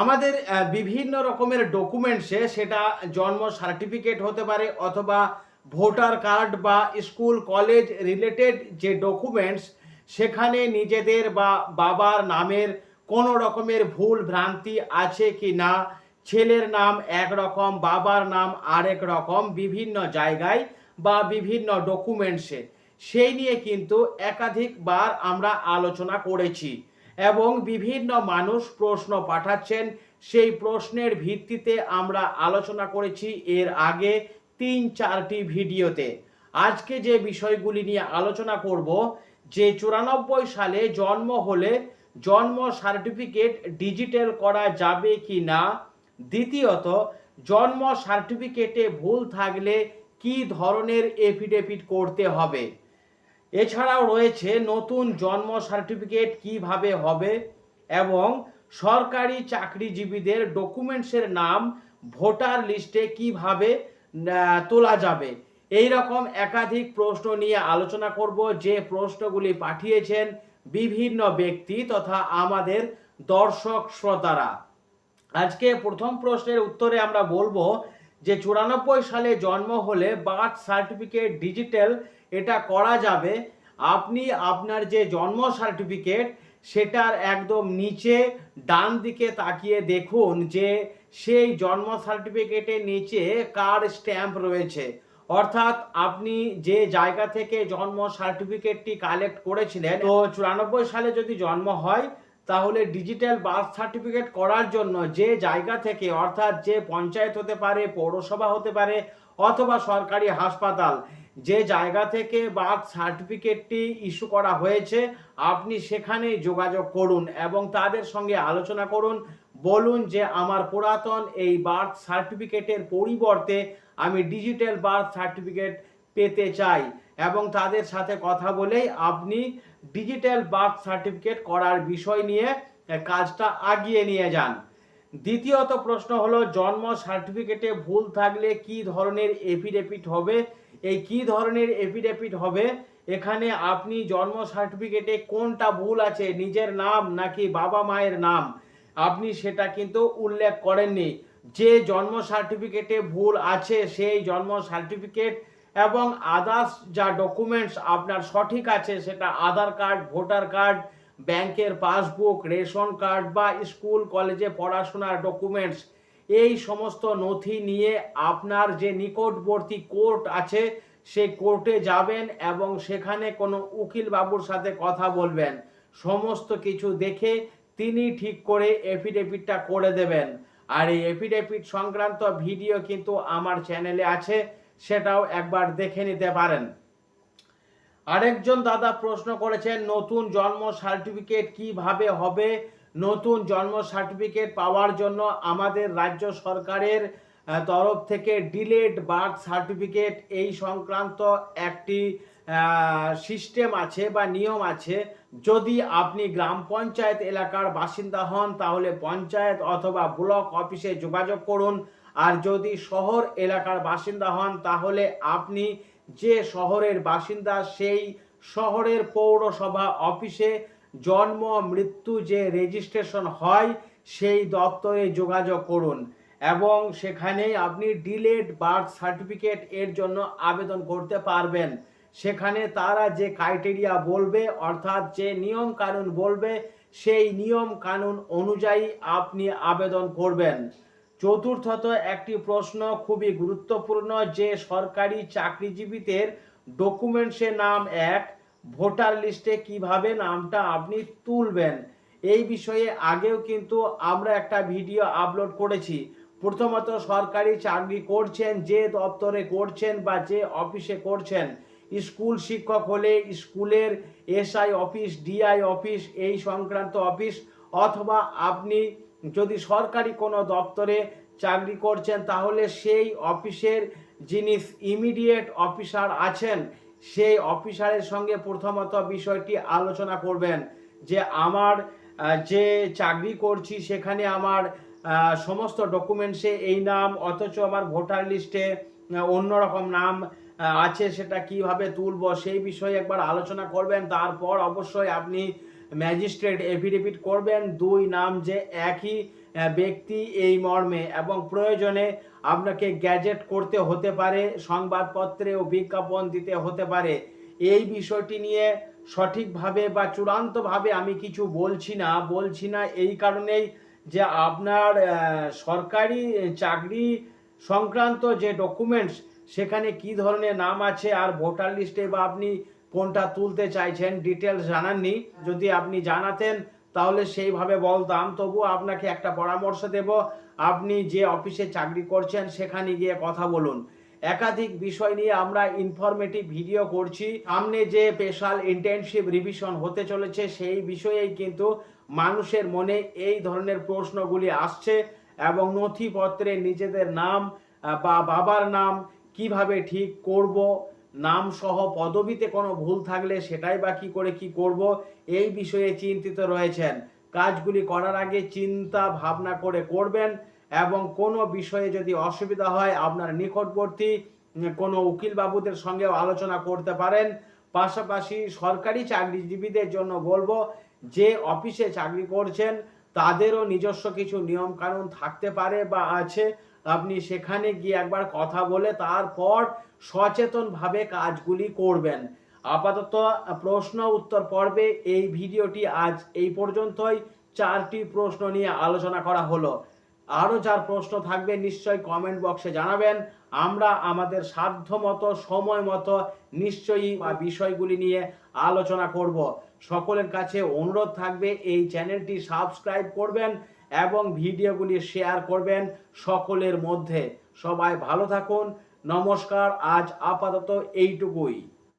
আমাদের বিভিন্ন রকমের ডকুমেন্টসে সেটা জন্ম সার্টিফিকেট হতে পারে অথবা ভোটার কার্ড বা স্কুল কলেজ রিলেটেড যে ডকুমেন্টস সেখানে নিজেদের বা বাবার নামের কোনো রকমের ভুল ভ্রান্তি আছে কি না, ছেলের নাম এক রকম, বাবার নাম আরেক রকম, বিভিন্ন জায়গায় বা বিভিন্ন ডকুমেন্টসে সেই নিয়ে কিন্তু একাধিকবার আমরা আলোচনা করেছি। এবং বিভিন্ন মানুষ প্রশ্ন পাঠাচ্ছেন। সেই প্রশ্নের ভিত্তিতে আমরা আলোচনা করেছি এর আগে তিন চারটি ভিডিওতে। আজকে যে বিষয়গুলি নিয়ে আলোচনা করব, যে চুরানব্বই সালে জন্ম হলে জন্ম সার্টিফিকেট ডিজিটাল করা যাবে কি না, দ্বিতীয়ত, জন্ম সার্টিফিকেটে ভুল থাকলে কি ধরনের এফিডেভিট করতে হবে এছাড়াও রয়েছে নতুন জন্ম সার্টিফিকেট কীভাবে হবে এবং সরকারি চাকরিজীবীদের ডকুমেন্টসের নাম ভোটার লিস্টে কীভাবে তোলা যাবে? এই রকম একাধিক প্রশ্ন নিয়ে আলোচনা করব। যে প্রশ্নগুলি পাঠিয়েছেন বিভিন্ন ব্যক্তি তথা আমাদের দর্শক শ্রোতারা। আজকে প্রথম প্রশ্নের উত্তরে আমরা বলব যে চুরানব্বই সালে জন্ম হলে বার্থ সার্টিফিকেট ডিজিটাল এটা করা যাবে। আপনি আপনার যে জন্ম সার্টিফিকেট সেটার একদম নিচে ডান দিকে তাকিয়ে দেখুন যে সেই জন্ম সার্টিফিকেটের নিচে কার স্ট্যাম্প রয়েছে। অর্থাৎ আপনি যে জায়গা থেকে জন্ম সার্টিফিকেটটি কালেক্ট করেছিলেন, তো চুরানব্বই সালে যদি জন্ম হয় তাহলে ডিজিটাল বার্থ সার্টিফিকেট করার জন্য যে জায়গা থেকে, অর্থাৎ যে পঞ্চায়েত হতে পারে, পৌরসভা হতে পারে, অথবা সরকারি হাসপাতাল, যে জায়গা থেকে বার্থ সার্টিফিকেটটি ইস্যু করা হয়েছে, আপনি সেখানে যোগাযোগ করুন এবং তাদের সঙ্গে আলোচনা করুন। বলুন যে আমার পুরাতন এই বার্থ সার্টিফিকেটের পরিবর্তে আমি ডিজিটাল বার্থ সার্টিফিকেট পেতে চাই। এবং তাদের সাথে কথা বলেই আপনি ডিজিটাল বার্থ সার্টিফিকেট করার বিষয় নিয়ে কাজটা আগিয়ে নিয়ে যান। দ্বিতীয়ত প্রশ্ন হলো, জন্ম সার্টিফিকেটে ভুল থাকলে কি ধরনের এফিডেভিট হবে? এই কি ধরনের এফিডেভিট হবে? এখানে আপনি জন্ম সার্টিফিকেটে কোনটা ভুল আছে, নিজের নাম নাকি বাবা মায়ের নাম, আপনি সেটা কিন্তু উল্লেখ করেননি। যে জন্ম সার্টিফিকেটে ভুল আছে, সেই জন্ম সার্টিফিকেট এবং আদার্স যা ডকুমেন্টস আপনার সঠিক আছে, সেটা আধার কার্ড ভোটার কার্ড ব্যাংকের পাসবুক রেশন কার্ড বা স্কুল কলেজে পড়াশোনার ডকুমেন্টস এই সমস্ত নথি নিয়ে আপনার যে নিকটবর্তী কোর্ট আছে সেই কোর্টে যাবেন এবং সেখানে কোনো উকিল বাবুর সাথে কথা বলবেন। সমস্ত কিছু দেখে তিনি ঠিক করে এফিডেভিটটা করে দেবেন। আর এই এফিডেভিট সংক্রান্ত ভিডিও কিন্তু আমার চ্যানেলে আছে। সেটাও একবার দেখে নিতে পারেন। আরেকজন দাদা প্রশ্ন করেছেন, নতুন জন্ম সার্টিফিকেট কীভাবে হবে? নতুন জন্ম সার্টিফিকেট পাওয়ার জন্য আমাদের রাজ্য সরকারের তরফ থেকে ডিলেট বার্থ সার্টিফিকেট এই সংক্রান্ত একটি সিস্টেম আছে বা নিয়ম আছে। যদি আপনি গ্রাম পঞ্চায়েত এলাকার বাসিন্দা হন, তাহলে পঞ্চায়েত অথবা ব্লক অফিসে যোগাযোগ করুন। আর যদি শহর এলাকার বাসিন্দা হন, তাহলে আপনি যে শহরের বাসিন্দা, সেই শহরের পৌরসভা অফিসে জন্ম, মৃত্যু যে রেজিস্ট্রেশন হয়, সেই দপ্তরে যোগাযোগ করুন এবং সেখানেই আপনি ডিলেড বার্থ সার্টিফিকেট এর জন্য আবেদন করতে পারবেন। সেখানে তারা যে ক্রাইটেরিয়া বলবে, অর্থাৎ যে নিয়ম কানুন বলবে, সেই নিয়ম কানুন অনুযায়ী আপনি আবেদন করবেন। চতুর্থত একটি প্রশ্ন খুবই গুরুত্বপূর্ণ যে সরকারি চাকরিজীবীদের ডকুমেন্টসের নাম এক, ভোটার লিস্টে কীভাবে নামটা আপনি তুলবেন? এই বিষয়ে আগেও কিন্তু আমরা একটা ভিডিও আপলোড করেছি। প্রথমত, সরকারি চাকরি করছেন, যে দপ্তরে করছেন বা যে অফিসে করছেন। স্কুল শিক্ষক হলে স্কুলের এসআই অফিস, ডিআই অফিস, এই সংক্রান্ত অফিস, অথবা আপনি যদি সরকারি কোনো দপ্তরে চাকরি করছেন, তাহলে সেই অফিসের যিনি ইমিডিয়েট অফিসার আছেন, সেই অফিসারের সঙ্গে প্রথমত বিষয়টি আলোচনা করবেন যে আমার যে চাকরি করছি, সেখানে আমার সমস্ত ডকুমেন্টসে এই নাম, অথচ আমার ভোটার লিস্টে অন্যরকম নাম আছে সেটা কীভাবে তুলব, সেই বিষয়ে একবার আলোচনা করবেন। তারপর অবশ্যই আপনি ম্যাজিস্ট্রেট এফিডেভিট করবেন, দুই নাম যে একই ব্যক্তি এই মর্মে এবং প্রয়োজনে আপনাকে গ্যাজেট করতে হতে পারে, সংবাদপত্রে ও বিজ্ঞাপন দিতে হতে পারে। এই বিষয়টি নিয়ে সঠিকভাবে বা চূড়ান্তভাবে আমি কিছু বলছি না বলছি না এই কারণেই যে আপনার সরকারি চাকরি সংক্রান্ত যে ডকুমেন্টস সেখানে কি ধরনের নাম আছে আর ভোটার লিস্টে বা আপনি কোনটা তুলতে চাইছেন ডিটেলস জানাননি। যদি আপনি জানাতেন, তাহলে সেইভাবে বলতাম। তবু আপনাকে একটা পরামর্শ দেব। আপনি যে অফিসে চাকরি করছেন, সেখানে গিয়ে কথা বলুন। একাধিক বিষয় নিয়ে আমরা ইনফরমেটিভ ভিডিও করছি। সামনে যে স্পেশাল ইন্টেনসিভ রিভিশন হতে চলেছে, সেই বিষয়েই কিন্তু মানুষের মনে এই ধরনের প্রশ্নগুলি আসছে এবং নথিপত্রে নিজেদের নাম বা বাবার নাম কীভাবে ঠিক করব নাম সহ পদবিতে কোনো ভুল থাকলে সেটাই বা কি করে কি করব, এই বিষয়ে চিন্তিত রয়েছেন। কাজগুলি করার আগে চিন্তা ভাবনা করে করবেন এবং কোনো বিষয়ে যদি অসুবিধা হয় আপনার নিকটবর্তী কোনো উকিল বাবুদের সঙ্গেও আলোচনা করতে পারেন। পাশাপাশি সরকারি চাকরিজীবীদের জন্য বলব, যে অফিসে চাকরি করছেন তাদেরও নিজস্ব কিছু নিয়ম কানুন থাকতে পারে বা আছে। আপনি সেখানে গিয়ে একবার কথা বলে তারপর সচেতনভাবে কাজগুলি করবেন। আপাতত প্রশ্ন উত্তর পর্বে এই ভিডিওটি আজ এই পর্যন্তই। চারটি প্রশ্ন নিয়ে আলোচনা করা হলো। আরও যার প্রশ্ন থাকবে, নিশ্চয়ই কমেন্ট বক্সে জানাবেন। আমরা আমাদের সাধ্য মতো সময় মতো নিশ্চয়ই বিষয়গুলি নিয়ে আলোচনা করব। সকলের কাছে অনুরোধ থাকবে, এই চ্যানেলটি সাবস্ক্রাইব করবেন। এবং ভিডিওগুলি শেয়ার করবেন সকলের মধ্যে। সবাই ভালো থাকুন। নমস্কার। আজ আপাতত এইটুকুই।